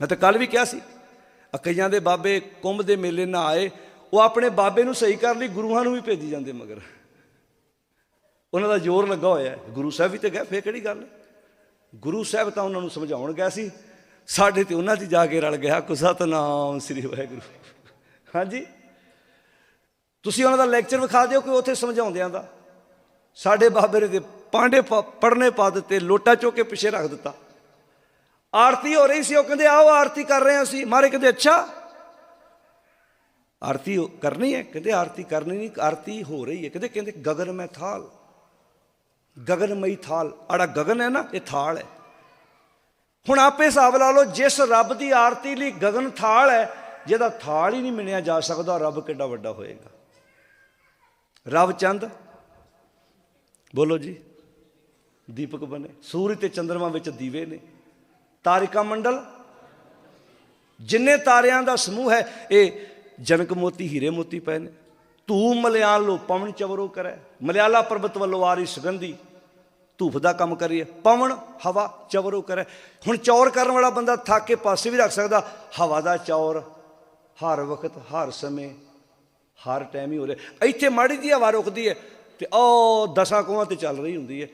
ਮੈਂ ਤਾਂ ਕੱਲ ਵੀ ਕਿਹਾ ਸੀ ਆ ਕਈਆਂ ਦੇ ਬਾਬੇ ਕੁੰਭ ਦੇ ਮੇਲੇ ਨਾ ਆਏ, ਉਹ ਆਪਣੇ ਬਾਬੇ ਨੂੰ ਸਹੀ ਕਰਨ ਲਈ ਗੁਰੂਆਂ ਨੂੰ ਵੀ ਭੇਜੀ ਜਾਂਦੇ ਮਗਰ। ਉਹਨਾਂ ਦਾ ਜ਼ੋਰ ਲੱਗਾ ਹੋਇਆ ਗੁਰੂ ਸਾਹਿਬ ਵੀ ਤੇ ਗਏ, ਫੇਰ ਕਿਹੜੀ ਗੱਲ? ਗੁਰੂ ਸਾਹਿਬ ਤਾਂ ਉਹਨਾਂ ਨੂੰ ਸਮਝਾਉਣ ਗਿਆ ਸੀ, ਸਾਡੇ ਤੇ ਉਹਨਾਂ 'ਚ ਜਾ ਕੇ ਰਲ ਗਿਆ, ਕੁ ਸਤਨਾਮ ਸ੍ਰੀ ਵਾਹਿਗੁਰੂ। ਹਾਂਜੀ? ਤੁਸੀਂ ਉਹਨਾਂ ਦਾ ਲੈਕਚਰ ਵਿਖਾ ਦਿਓ ਕਿ ਉੱਥੇ ਸਮਝਾਉਂਦਿਆਂ ਦਾ। ਸਾਡੇ ਬਾਬੇ ਦੇ ਤੇ ਪਾਂਡੇ ਪੜਨੇ ਪਾ ਦਿੱਤੇ, ਲੋਟਾ ਚੁੱਕ ਕੇ ਪਿੱਛੇ ਰੱਖ ਦਿੱਤਾ। ਆਰਤੀ ਹੋ ਰਹੀ ਸੀ, ਉਹ ਕਹਿੰਦੇ, ਆਓ ਆਰਤੀ ਕਰ ਰਹੇ ਹਾਂ ਅਸੀਂ। ਮਾਰੇ ਕਹਿੰਦੇ, ਅੱਛਾ। ਆਰਤੀ ਹੋ- ਕਰਨੀ ਹੈ। ਕਹਿੰਦੇ, ਆਰਤੀ ਕਰਨੀ ਨਹੀਂ, ਆਰਤੀ ਹੋ ਰਹੀ ਹੈ। ਕਹਿੰਦੇ ਕਹਿੰਦੇ, ਗਗਨ ਮੈਂ ਥਾਲ। ਗਗਨਮਈ ਥਾਲ। ਆੜਾ ਗਗਨ ਹੈ ਨਾ, ਇਹ ਥਾਲ ਹੈ। ਹੁਣ ਆਪੇ ਹਿਸਾਬ ਲਾ ਲਓ, ਜਿਸ ਰੱਬ ਦੀ ਆਰਤੀ ਲਈ ਗਗਨ ਥਾਲ ਹੈ, ਜਿਹਦਾ ਥਾਲ ਹੀ ਨਹੀਂ ਮਿਣਿਆ ਜਾ ਸਕਦਾ, ਰੱਬ ਕਿੱਡਾ ਵੱਡਾ ਹੋਏਗਾ। ਰਵ ਚੰਦ, ਬੋਲੋ ਜੀ, ਦੀਪਕ ਬਣੇ। ਸੂਰਜ ਤੇ ਚੰਦਰਮਾ ਵਿੱਚ ਦੀਵੇ ਨੇ। ਤਾਰਿਕਾ ਮੰਡਲ। ਜਿੰਨੇ ਤਾਰਿਆਂ ਦਾ ਸਮੂਹ ਹੈ, ਇਹ ਜਨਕ ਮੋਤੀ, ਹੀਰੇ ਮੋਤੀ ਪਏ ਨੇ। ਧੂ ਮਲਿਆਲ ਲੋ ਪਵਨ ਚਵਰੋ ਕਰੈ। ਮਲਿਆਲਾ ਪਰਬਤ ਵੱਲੋਂ ਆ ਰਹੀ ਸੁਗੰਧੀ। ਧੂਫ ਦਾ ਕੰਮ ਕਰੀਏ। ਪਵਨ, ਹਵਾ, ਚਵਰੋ ਕਰੈ। ਹੁਣ ਚੌਰ ਕਰਨ ਵਾਲਾ ਬੰਦਾ ਥੱਕ ਕੇ ਪਾਸੇ ਵੀ ਰੱਖ ਸਕਦਾ। ਹਵਾ ਦਾ ਚੌਰ, ਹਰ ਵਕਤ, ਹਰ ਸਮੇਂ, ਹਰ ਟਾਈਮ ਹੀ ਹੋ ਰਿਹਾ। ਇੱਥੇ ਮਾੜੀ ਜੀ ਹਵਾ ਰੁਕਦੀ ਹੈ ਤੇ ਉਹ ਦਸਾਂ ਕੋਹਾਂ ਤੇ ਚੱਲ ਰਹੀ ਹੁੰਦੀ ਹੈ।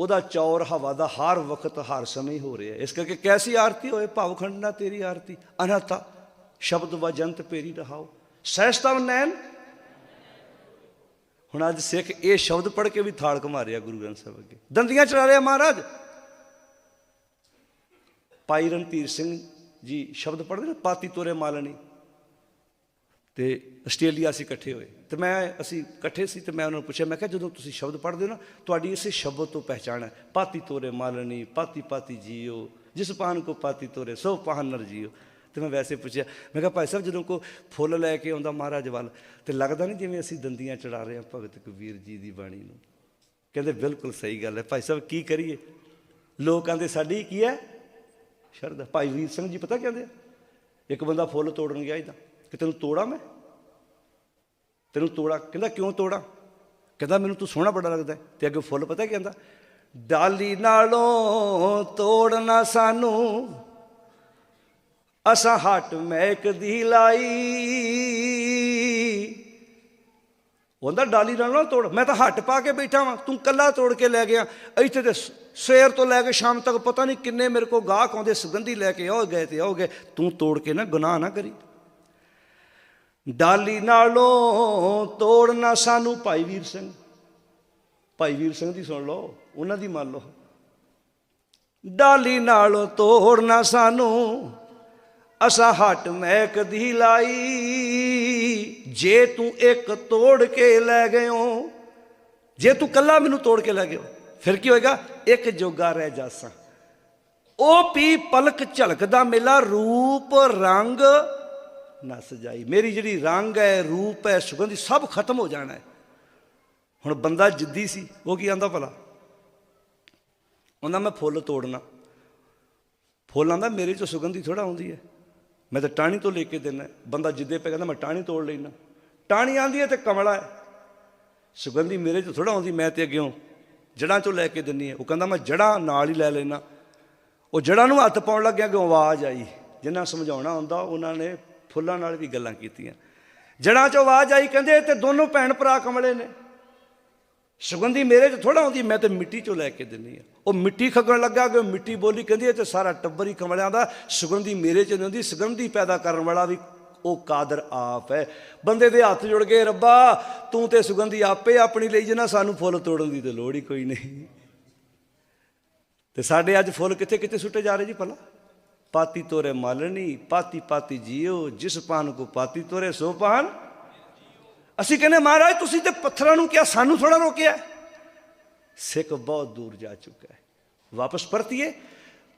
ਉਹਦਾ ਚੌਰ ਹਵਾ ਦਾ ਹਰ ਵਕਤ ਹਰ ਸਮੇਂ ਹੋ ਰਿਹਾ ਇਸ ਕਰਕੇ ਕੈਸੀ ਆਰਤੀ ਹੋਏ? ਭਾਵਖੰਡ ਨਾ ਤੇਰੀ ਆਰਤੀ। ਅਨਹਤਾ ਸ਼ਬਦ ਵਜੰਤ ਪੇਰੀ ਰਹਾਓ। ਸਹਿਸਤਵ ਨੈਣ। ਹੁਣ ਅੱਜ ਸਿੱਖ ਇਹ ਸ਼ਬਦ ਪੜ੍ਹ ਕੇ ਵੀ ਥਾਲ ਘਮਾ ਰਿਹਾ ਗੁਰੂ ਗ੍ਰੰਥ ਸਾਹਿਬ ਅੱਗੇ। ਦੰਦੀਆਂ ਚੜਾ ਰਿਹਾ ਮਹਾਰਾਜ। ਭਾਈ ਰਣਧੀਰ ਸਿੰਘ ਜੀ ਸ਼ਬਦ ਪੜ੍ਹਦੇ ਨੇ? ਪਾਤੀ ਤੋਰੇ ਮਾਲਣੀ। ਤੇ ਆਸਟ੍ਰੇਲੀਆ ਅਸੀਂ ਇਕੱਠੇ ਹੋਏ। ਤੇ ਮੈਂ, ਅਸੀਂ ਇਕੱਠੇ ਸੀ ਤੇ ਮੈਂ ਉਹਨਾਂ ਨੂੰ ਪੁੱਛਿਆ, ਮੈਂ ਕਿਹਾ, ਜਦੋਂ ਤੁਸੀਂ ਸ਼ਬਦ ਪੜ੍ਹਦੇ ਹੋ ਨਾ, ਤੁਹਾਡੀ ਇਸੇ ਸ਼ਬਦ ਤੋਂ ਪਹਿਚਾਣ ਹੈ। ਪਾਤੀ ਤੋਰੇ ਮਾਲਣੀ ਪਾਤੀ ਪਾਤੀ ਜੀਓ, ਜਿਸ ਪਾਨ ਕੋ ਪਾਤੀ ਤੋਰੇ, ਸੋ ਪਾਹਨ ਨਰ ਜੀਓ। ਤੇ ਮੈਂ ਵੈਸੇ ਪੁੱਛਿਆ, ਮੈਂ ਕਿਹਾ, ਭਾਈ ਸਾਹਿਬ, ਜਦੋਂ ਕੋ ਫੁੱਲ ਲੈ ਕੇ ਆਉਂਦਾ ਮਹਾਰਾਜ ਵੱਲ, ਤੇ ਲੱਗਦਾ ਨਹੀਂ ਜਿਵੇਂ ਅਸੀਂ ਦੰਦੀਆਂ ਚੜਾ ਰਹੇ ਹਾਂ ਭਗਤ ਕਬੀਰ ਜੀ ਦੀ ਬਾਣੀ ਨੂੰ? ਕਹਿੰਦੇ, ਬਿਲਕੁਲ ਸਹੀ ਗੱਲ ਹੈ। ਭਾਈ ਸਾਹਿਬ, ਕੀ ਕਰੀਏ? ਲੋਕਾਂ ਦੇ ਸਾਡੀ ਕੀ ਹੈ? ਸ਼ਰਧਾ। ਭਾਈ ਵੀਰ ਸਿੰਘ ਜੀ, ਪਤਾ ਕਹਿੰਦੇ ਇੱਕ ਬੰਦਾ ਫੁੱਲ ਤੋੜਨ ਗਿਆ ਇਦਾਂ ਕਿ ਤੈਨੂੰ ਤੋੜਾਂ ਮੈਂ? ਤੈਨੂੰ ਤੋੜਾ। ਕਹਿੰਦਾ, ਕਿਉਂ ਤੋੜਾ? ਕਹਿੰਦਾ, ਮੈਨੂੰ ਤੂੰ ਸੋਹਣਾ ਬੜਾ ਲੱਗਦਾ ਹੈ। ਤੇ ਅੱਗੇ ਫੁੱਲ ਪਤਾ ਕੀ ਕਹਿੰਦਾ ਡਾਲੀ ਨਾਲੋਂ ਤੋੜਨਾ ਸਾਨੂੰ। ਅਸਾਂ ਹੱਟ ਮਹਿਕ ਦੀ ਲਾਈ। ਉਹਦਾ ਡਾਲੀ ਨਾਲ ਨਾ ਤੋੜ। ਮੈਂ ਤਾਂ ਹੱਟ ਪਾ ਕੇ ਬੈਠਾ ਵਾਂ। ਤੂੰ ਕੱਲਾ ਤੋੜ ਕੇ ਲੈ ਗਿਆ। ਇੱਥੇ ਤੇ ਸਵੇਰ ਤੋਂ ਲੈ ਕੇ ਸ਼ਾਮ ਤੱਕ ਪਤਾ ਨਹੀਂ ਕਿੰਨੇ ਮੇਰੇ ਕੋ ਗਾਹਕ ਆਉਂਦੇ, ਸੁਗੰਧੀ ਲੈ ਕੇ ਆਓ ਗਏ ਤੇ ਆਓ ਗਏ ਤੂੰ ਤੋੜ ਕੇ ਨਾ ਗੁਨਾਹ ਨਾ ਕਰੀ। ਡਾਲੀ ਨਾਲੋਂ ਤੋੜਨਾ ਸਾਨੂੰ, ਭਾਈ ਵੀਰ ਸਿੰਘ। ਭਾਈ ਵੀਰ ਸਿੰਘ ਦੀ ਸੁਣ ਲਓ, ਉਹਨਾਂ ਦੀ ਮੰਨ ਲਓ। ਡਾਲੀ ਨਾਲੋਂ ਤੋੜਨਾ ਸਾਨੂੰ, ਅਸਾਂ ਹੱਟ ਮਹਿਕ ਦੀ ਲਾਈ। ਜੇ ਤੂੰ ਇੱਕ ਤੋੜ ਕੇ ਲੈ ਗਇਓ, ਜੇ ਤੂੰ ਕੱਲਾ ਮੈਨੂੰ ਤੋੜ ਕੇ ਲੈ ਗਿਓ ਫਿਰ ਕੀ ਹੋਏਗਾ? ਇੱਕ ਜੋਗਾ ਰਹਿ ਜਾਸਾਂ। ਉਹ ਪੀ ਪਲਕ ਝਲਕਦਾ ਮੇਲਾ, ਰੂਪ, ਰੰਗ ਨਾ ਸਜਾਈ। ਮੇਰੀ ਜਿਹੜੀ ਰੰਗ ਹੈ, ਰੂਪ ਹੈ, ਸੁਗੰਧੀ ਸਭ ਖਤਮ ਹੋ ਜਾਣਾ ਹੈ। ਹੁਣ ਬੰਦਾ ਜਿੱਦੀ ਸੀ, ਉਹ ਕੀ ਆਂਦਾ ਭਲਾ? ਉਹਨਾਂ ਮੈਂ ਫੁੱਲ ਤੋੜਨਾ। ਫੁੱਲਾਂ ਦਾ ਮੇਰੇ ਚੋਂ ਸੁਗੰਧੀ ਥੋੜਾ ਆਉਂਦੀ ਹੈ। ਮੈਂ ਤਾਂ ਟਾਹਣੀ ਤੋਂ ਲੈ ਕੇ ਦਿੰਦਾ ਬੰਦਾ ਜਿੱਦੇ ਪੈ ਕਹਿੰਦਾ, ਮੈਂ ਟਾਹਣੀ ਤੋੜ ਲੈਣਾ ਟਾਹਣੀ ਆਂਦੀ ਹੈ ਤੇ ਕਮਲਾ ਹੈ। ਸੁਗੰਧੀ ਮੇਰੇ ਚੋਂ ਥੋੜਾ ਆਉਂਦੀ, ਮੈਂ ਤੇ ਅੱਗਿਓਂ ਜੜਾਂ ਚੋਂ ਲੈ ਕੇ ਦਿੰਨੀ ਹੈ। ਉਹ ਕਹਿੰਦਾ, ਮੈਂ ਜੜਾਂ ਨਾਲ ਹੀ ਲੈ ਲੈਣਾ ਉਹ ਜੜਾਂ ਨੂੰ ਹੱਥ ਪਾਉਣ ਲੱਗਿਆ ਕਿ ਆਵਾਜ਼ ਆਈ। ਜਿੰਨਾ ਸਮਝਾਉਣਾ ਹੁੰਦਾ, ਉਹਨਾਂ ਨੇ ਫੁੱਲਾਂ ਨਾਲ ਵੀ ਗੱਲਾਂ ਕੀਤੀਆਂ। ਜੜਾਂ 'ਚੋਂ ਆਵਾਜ਼ ਆਈ, ਕਹਿੰਦੇ, ਇਹ ਤੇ ਦੋਨੋਂ ਭੈਣ ਭਰਾ ਕਮਲੇ ਨੇ। ਸੁਗੰਧੀ ਮੇਰੇ 'ਚ ਥੋੜਾ ਆਉਂਦੀ, ਮੈਂ ਤੇ ਮਿੱਟੀ 'ਚੋਂ ਲੈ ਕੇ ਦਿੰਨੀ ਆ ਉਹ ਮਿੱਟੀ ਖੱਗਣ ਲੱਗਾ ਕਿ ਉਹ ਮਿੱਟੀ ਬੋਲੀ ਕਹਿੰਦੀ, ਇਹ ਤੇ ਸਾਰਾ ਟੱਬਰ ਹੀ ਕਮਲਿਆਂ ਦਾ। ਸੁਗੰਧੀ ਮੇਰੇ 'ਚ ਨਹੀਂ ਹੁੰਦੀ ਸੁਗੰਧੀ ਪੈਦਾ ਕਰਨ ਵਾਲਾ ਵੀ ਉਹ ਕਾਦਰ ਆਪ ਹੈ। ਬੰਦੇ ਦੇ ਹੱਥ ਜੁੜ ਗਏ, ਰੱਬਾ, ਤੂੰ ਤੇ ਸੁਗੰਧੀ ਆਪੇ ਆਪਣੀ ਲਈ ਜਨਾ ਸਾਨੂੰ ਫੁੱਲ ਤੋੜਨ ਦੀ ਤੇ ਲੋੜ ਹੀ ਕੋਈ ਨਹੀਂ। ਤੇ ਸਾਡੇ ਅੱਜ ਫੁੱਲ ਕਿੱਥੇ ਕਿੱਥੇ ਸੁੱਟੇ ਜਾ ਰਹੇ ਜੀ ਭਲਾ? ਪਾਤੀ ਤੋਰੇ ਮਾਲਣੀ ਪਾਤੀ ਪਾਤੀ ਜੀਓ ਜਿਸ ਪਾਨ ਕੋ ਪਾਤੀ ਤੋਰੇ ਸੋ ਪਾਨ ਅਸੀਂ ਕਹਿੰਦੇ ਮਹਾਰਾਜ ਤੁਸੀਂ ਤੇ ਪੱਥਰਾਂ ਨੂੰ ਕਿਹਾ ਸਾਨੂੰ ਥੋੜਾ ਰੋਕਿਆ ਸਿੱਖ ਬਹੁਤ ਦੂਰ ਜਾ ਚੁੱਕਾ ਹੈ ਵਾਪਸ ਪਰਤੀਏ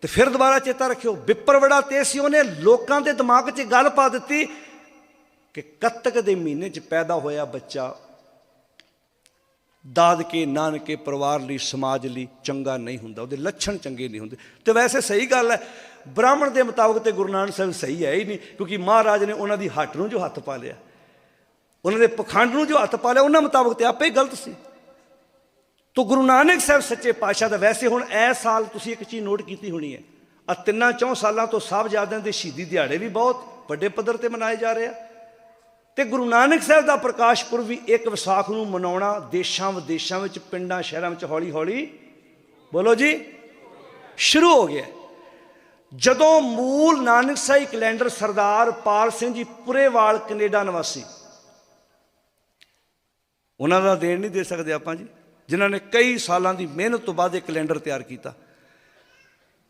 ਤੇ ਫਿਰ ਦੁਬਾਰਾ ਚੇਤਾ ਰੱਖਿਓ ਬਿੱਪਰ ਬੜਾ ਤੇਜ਼ ਸੀ ਉਹਨੇ ਲੋਕਾਂ ਦੇ ਦਿਮਾਗ 'ਚ ਗੱਲ ਪਾ ਦਿੱਤੀ ਕਿ ਕੱਤਕ ਦੇ ਮਹੀਨੇ 'ਚ ਪੈਦਾ ਹੋਇਆ ਬੱਚਾ ਦਾਦਕੇ, ਨਾਨਕੇ, ਪਰਿਵਾਰ ਲਈ, ਸਮਾਜ ਲਈ ਚੰਗਾ ਨਹੀਂ ਹੁੰਦਾ, ਉਹਦੇ ਲੱਛਣ ਚੰਗੇ ਨਹੀਂ ਹੁੰਦੇ। ਤੇ ਵੈਸੇ ਸਹੀ ਗੱਲ ਹੈ, ਬ੍ਰਾਹਮਣ ਦੇ ਮੁਤਾਬਕ ਤੇ ਗੁਰੂ ਨਾਨਕ ਸਾਹਿਬ ਸਹੀ ਹੈ ਹੀ ਨਹੀਂ, ਕਿਉਂਕਿ ਮਹਾਰਾਜ ਨੇ ਉਹਨਾਂ ਦੀ ਹੱਟ ਨੂੰ ਜੋ ਹੱਥ ਪਾ ਲਿਆ। ਉਹਨਾਂ ਦੇ ਪਖੰਡ ਨੂੰ ਜੋ ਹੱਥ ਪਾ ਲਿਆ, ਉਹਨਾਂ ਮੁਤਾਬਕ ਤੇ ਆਪੇ ਹੀ ਗਲਤ ਸੀ। ਤੋ ਗੁਰੂ ਨਾਨਕ ਸਾਹਿਬ ਸੱਚੇ ਪਾਤਸ਼ਾਹ ਦਾ ਵੈਸੇ ਹੁਣ ਐ ਸਾਲ ਤੁਸੀਂ ਇੱਕ ਚੀਜ਼ ਨੋਟ ਕੀਤੀ ਹੋਣੀ ਹੈ ਆ ਤਿੰਨਾਂ ਚੌਂ ਸਾਲਾਂ ਤੋਂ ਸਾਹਿਬਜ਼ਾਦਿਆਂ ਦੇ ਸ਼ਹੀਦੀ ਦਿਹਾੜੇ ਵੀ ਬਹੁਤ ਵੱਡੇ ਪੱਧਰ ਤੇ ਮਨਾਏ ਜਾ ਰਹੇ ਆ। ਤੇ ਗੁਰੂ ਨਾਨਕ ਸਾਹਿਬ ਦਾ ਪ੍ਰਕਾਸ਼ ਪੁਰਬ ਵੀ ਇੱਕ ਵਿਸਾਖ ਨੂੰ ਮਨਾਉਣਾ ਦੇਸ਼ਾਂ ਵਿਦੇਸ਼ਾਂ ਵਿੱਚ, ਪਿੰਡਾਂ, ਸ਼ਹਿਰਾਂ ਵਿੱਚ ਹੌਲੀ ਹੌਲੀ ਬੋਲੋ ਜੀ, ਸ਼ੁਰੂ ਹੋ ਗਿਆ। ਜਦੋਂ ਮੂਲ ਨਾਨਕ ਸਾਹਿਬ ਕੈਲੰਡਰ ਸਰਦਾਰ ਪਾਲ ਸਿੰਘ ਜੀ ਪੁਰੇਵਾਲ ਕੈਨੇਡਾ ਨਿਵਾਸੀ। ਉਹਨਾਂ ਦਾ ਦੇਣ ਨਹੀਂ ਦੇ ਸਕਦੇ ਆਪਾਂ ਜੀ, ਜਿਨ੍ਹਾਂ ਨੇ ਕਈ ਸਾਲਾਂ ਦੀ ਮਿਹਨਤ ਤੋਂ ਬਾਅਦ ਇਹ ਕੈਲੰਡਰ ਤਿਆਰ ਕੀਤਾ।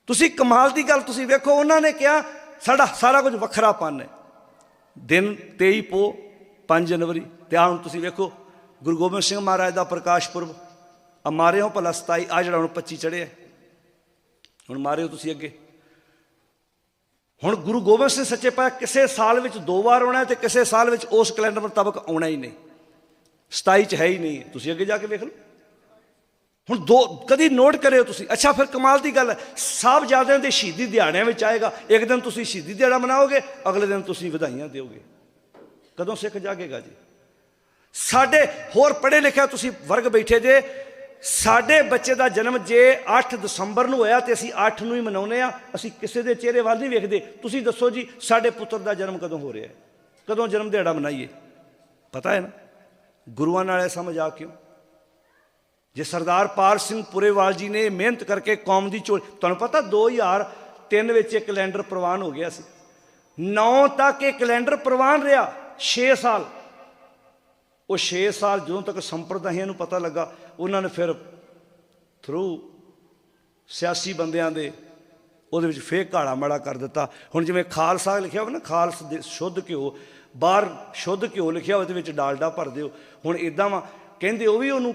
ਤੁਸੀਂ ਕਮਾਲ ਦੀ ਗੱਲ ਤੁਸੀਂ ਵੇਖੋ, ਉਹਨਾਂ ਨੇ ਕਿਹਾ, ਸਾਡਾ ਸਾਰਾ ਕੁਝ ਵੱਖਰਾ ਪਨ ਹੈ। ਦਿਨ 23 ਪੋ 5 ਜਨਵਰੀ ਤੇ ਆਹ ਹੁਣ ਤੁਸੀਂ ਵੇਖੋ, ਗੁਰੂ ਗੋਬਿੰਦ ਸਿੰਘ ਮਹਾਰਾਜ ਦਾ ਪ੍ਰਕਾਸ਼ ਪੁਰਬ। ਆ ਮਾਰੇ ਹੋ ਭਲਾ 27 ਆ ਜਿਹੜਾ ਹੁਣ 25 ਚੜਿਆ ਹੁਣ ਮਾਰੇ ਹੋ ਤੁਸੀਂ ਅੱਗੇ। ਹੁਣ ਗੁਰੂ ਗੋਬਿੰਦ ਸਿੰਘ ਸੱਚੇ ਪਾਤਸ਼ਾਹ ਕਿਸੇ ਸਾਲ ਵਿੱਚ ਦੋ ਵਾਰ ਆਉਣਾ ਹੈ ਤੇ ਕਿਸੇ ਸਾਲ ਵਿੱਚ ਉਸ ਕੈਲੰਡਰ ਮੁਤਾਬਕ ਆਉਣਾ ਹੀ ਨਹੀਂ। 27 ਚ ਹੈ ਹੀ ਨਹੀਂ। ਤੁਸੀਂ ਅੱਗੇ ਜਾ ਕੇ ਵੇਖ ਲਓ। ਹੁਣ ਦੋ, ਕਦੀ ਨੋਟ ਕਰਿਓ ਤੁਸੀਂ। ਅੱਛਾ, ਫਿਰ ਕਮਾਲ ਦੀ ਗੱਲ ਸਾਹਿਬਜ਼ਾਦਿਆਂ ਦੇ ਸ਼ਹੀਦੀ ਦਿਹਾੜਿਆਂ ਵਿੱਚ ਆਏਗਾ। ਇੱਕ ਦਿਨ ਤੁਸੀਂ ਸ਼ਹੀਦੀ ਦਿਹਾੜਾ ਮਨਾਓਗੇ, ਅਗਲੇ ਦਿਨ ਤੁਸੀਂ ਵਧਾਈਆਂ ਦਿਓਗੇ। ਕਦੋਂ ਸਿੱਖ ਜਾਗੇਗਾ ਜੀ? ਸਾਡੇ ਹੋਰ ਪੜ੍ਹੇ ਲਿਖਿਆ ਤੁਸੀਂ ਵਰਗ ਬੈਠੇ ਜੇ, ਸਾਡੇ ਬੱਚੇ ਦਾ ਜਨਮ ਜੇ 8 ਦਸੰਬਰ ਨੂੰ ਹੋਇਆ ਤੇ ਅਸੀਂ 8 ਨੂੰ ਹੀ ਮਨਾਉਨੇ ਆ ਅਸੀਂ ਕਿਸੇ ਦੇ ਚਿਹਰੇ ਵੱਲ ਨਹੀਂ ਵੇਖਦੇ। ਤੁਸੀਂ ਦੱਸੋ ਜੀ, ਸਾਡੇ ਪੁੱਤਰ ਦਾ ਜਨਮ ਕਦੋਂ ਹੋ ਰਿਹਾ ਹੈ? ਕਦੋਂ ਜਨਮ ਦਿਹਾੜਾ ਮਨਾਈਏ? ਪਤਾ ਹੈ ਨਾ? ਗੁਰੂਆਂ ਨਾਲ ਸਮਝ ਆ ਕਿਉਂ? ਜੇ ਸਰਦਾਰ ਪਾਲ ਸਿੰਘ ਪੁਰੇਵਾਲ ਜੀ ਨੇ ਮਿਹਨਤ ਕਰਕੇ ਕੌਮ ਦੀ ਚੋਰ ਤੁਹਾਨੂੰ ਪਤਾ 2003 ਵਿੱਚ ਇੱਕ ਕੈਲੰਡਰ ਪ੍ਰਵਾਨ ਹੋ ਗਿਆ ਸੀ। 9 ਤੱਕ ਇਹ ਕੈਲੰਡਰ ਪ੍ਰਵਾਨ ਰਿਹਾ 6 ਸਾਲ। ਉਹ 6 ਸਾਲ ਜਦੋਂ ਤੱਕ ਸੰਪਰਦਾਇਆਂ ਨੂੰ ਪਤਾ ਲੱਗਾ, ਉਹਨਾਂ ਨੇ ਫਿਰ ਥਰੂ ਸਿਆਸੀ ਬੰਦਿਆਂ ਦੇ ਉਹਦੇ ਵਿੱਚ ਫੇਕ ਘਾੜਾ ਮਾੜਾ ਕਰ ਦਿੱਤਾ। ਹੁਣ ਜਿਵੇਂ ਖਾਲਸਾ ਲਿਖਿਆ ਹੋਵੇ ਨਾ, ਖਾਲਸ ਦੇ ਸ਼ੁੱਧ ਘਿਓ, ਬਾਹਰ ਸ਼ੁੱਧ ਘਿਓ ਲਿਖਿਆ ਉਹਦੇ ਵਿੱਚ ਡਾਲਡਾ ਭਰ ਦਿਓ। ਹੁਣ ਇਦਾਂ ਵਾ, ਕਹਿੰਦੇ ਉਹ ਵੀ ਉਹਨੂੰ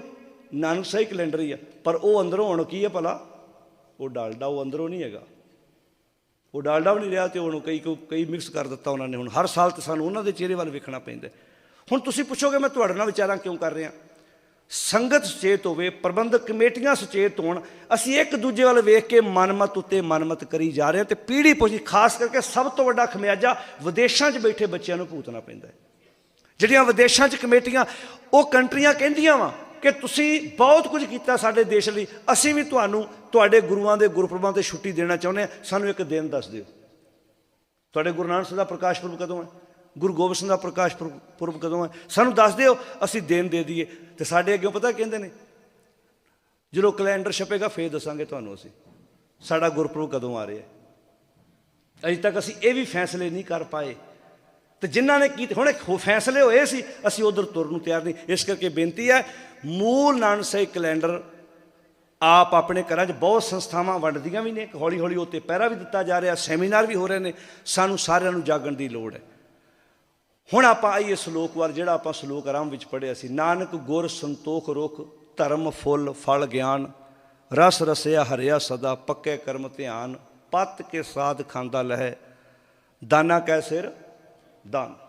ਨਾਨਕ ਸਾਹਿਬ ਕੈਲੰਡਰ ਹੀ ਆ, ਪਰ ਉਹ ਅੰਦਰੋਂ ਹੁਣ ਕੀ ਹੈ ਭਲਾ? ਉਹ ਡਾਲਡਾ, ਉਹ ਅੰਦਰੋਂ ਨਹੀਂ ਹੈਗਾ। ਉਹ ਡਾਲਡਾ ਵੀ ਨਹੀਂ ਰਿਹਾ ਤੇ ਉਹਨੂੰ ਕਈ ਕਈ ਮਿਕਸ ਕਰ ਦਿੱਤਾ ਉਹਨਾਂ ਨੇ ਹੁਣ। ਹਰ ਸਾਲ ਤੇ ਸਾਨੂੰ ਉਹਨਾਂ ਦੇ ਚਿਹਰੇ ਵੱਲ ਵੇਖਣਾ ਪੈਂਦਾ ਹੁਣ ਤੁਸੀਂ ਪੁੱਛੋਗੇ, ਮੈਂ ਤੁਹਾਡੇ ਨਾਲ ਵਿਚਾਰਾਂ ਕਿਉਂ ਕਰ ਰਿਹਾ? ਸੰਗਤ ਸੁਚੇਤ ਹੋਵੇ, ਪ੍ਰਬੰਧਕ ਕਮੇਟੀਆਂ ਸੁਚੇਤ ਹੋਣ, ਅਸੀਂ ਇੱਕ ਦੂਜੇ ਵੱਲ ਵੇਖ ਕੇ ਮਨਮਤ ਉੱਤੇ ਮਨਮਤ ਕਰੀ ਜਾ ਰਹੇ ਹਾਂ ਤੇ ਪੀੜ੍ਹੀ ਪੁਛੀ ਖਾਸ ਕਰਕੇ ਸਭ ਤੋਂ ਵੱਡਾ ਖਮਿਆਜਾ ਵਿਦੇਸ਼ਾਂ 'ਚ ਬੈਠੇ ਬੱਚਿਆਂ ਨੂੰ ਭੁਗਤਣਾ ਪੈਂਦਾ ਜਿਹੜੀਆਂ ਵਿਦੇਸ਼ਾਂ 'ਚ ਕਮੇਟੀਆਂ, ਉਹ ਕੰਟਰੀਆਂ ਕਹਿੰਦੀਆਂ ਵਾ ਕਿ ਤੁਸੀਂ ਬਹੁਤ ਕੁਝ ਕੀਤਾ ਸਾਡੇ ਦੇਸ਼ ਲਈ। ਅਸੀਂ ਵੀ ਤੁਹਾਨੂੰ ਤੁਹਾਡੇ ਗੁਰੂਆਂ ਦੇ ਗੁਰਪੁਰਬਾਂ ਤੇ ਛੁੱਟੀ ਦੇਣਾ ਚਾਹੁੰਦੇ ਹਾਂ। ਸਾਨੂੰ ਇੱਕ ਦਿਨ ਦੱਸ ਦਿਓ। ਤੁਹਾਡੇ ਗੁਰੂ ਨਾਨਕ ਸਾਹਿਬ ਦਾ ਪ੍ਰਕਾਸ਼ ਪੁਰਬ ਕਦੋਂ ਹੈ? ਗੁਰੂ ਗੋਬਿੰਦ ਸਿੰਘ ਦਾ ਪ੍ਰਕਾਸ਼ ਪੁਰਬ ਪੁਰਬ ਕਦੋਂ ਹੈ? ਸਾਨੂੰ ਦੱਸ ਦਿਓ, ਅਸੀਂ ਦਿਨ ਦੇ ਦਈਏ। ਤੇ ਸਾਡੇ ਅੱਗੇ ਪਤਾ ਕਹਿੰਦੇ ਨੇ, ਜਦੋਂ ਕੈਲੰਡਰ ਛਪੇਗਾ, ਫੇਰ ਦੱਸਾਂਗੇ ਤੁਹਾਨੂੰ ਅਸੀਂ, ਸਾਡਾ ਗੁਰਪੁਰਬ ਕਦੋਂ ਆ ਰਿਹਾ ਅਜੇ ਤੱਕ ਅਸੀਂ ਇਹ ਵੀ ਫੈਸਲੇ ਨਹੀਂ ਕਰ ਪਾਏ। ਤੇ ਜਿਨ੍ਹਾਂ ਨੇ ਕੀਤੇ ਹੁਣ ਇੱਕ ਹੋ ਫੈਸਲੇ ਹੋਏ ਸੀ, ਅਸੀਂ ਉਧਰ ਤੁਰਨ ਨੂੰ ਤਿਆਰ ਨਹੀਂ। ਇਸ ਕਰਕੇ ਬੇਨਤੀ ਹੈ, ਮੂਲ ਨਾਨਕ ਸਾਹਿਬ ਕੈਲੰਡਰ ਆਪ ਆਪਣੇ ਘਰਾਂ 'ਚ ਬਹੁਤ ਸੰਸਥਾਵਾਂ ਵੰਡਦੀਆਂ ਵੀ ਨੇ ਹੌਲੀ ਹੌਲੀ ਉੱਤੇ ਪਹਿਰਾ ਵੀ ਦਿੱਤਾ ਜਾ ਰਿਹਾ, ਸੈਮੀਨਾਰ ਵੀ ਹੋ ਰਹੇ ਨੇ, ਸਾਨੂੰ ਸਾਰਿਆਂ ਨੂੰ ਜਾਗਣ ਦੀ ਲੋੜ ਹੈ। ਹੁਣ ਆਪਾਂ ਆਈਏ ਸ਼ਲੋਕ ਵਾਰ ਜਿਹੜਾ ਆਪਾਂ ਸ਼ਲੋਕ ਆਰਾਮ ਵਿੱਚ ਪੜ੍ਹਿਆ ਸੀ, ਨਾਨਕ ਗੁਰ ਸੰਤੋਖ ਰੁਖ, ਧਰਮ ਫੁੱਲ, ਫਲ ਗਿਆਨ, ਰਸ ਰਸਿਆ ਹਰਿਆ ਸਦਾ, ਪੱਕੇ ਕਰਮ ਧਿਆਨ, ਪਤ ਕੇ ਸਾਧ ਖਾਂਦਾ ਲਹਿ, ਦਾਨਾ ਕੈ ਸਿਰ ਦਾਨ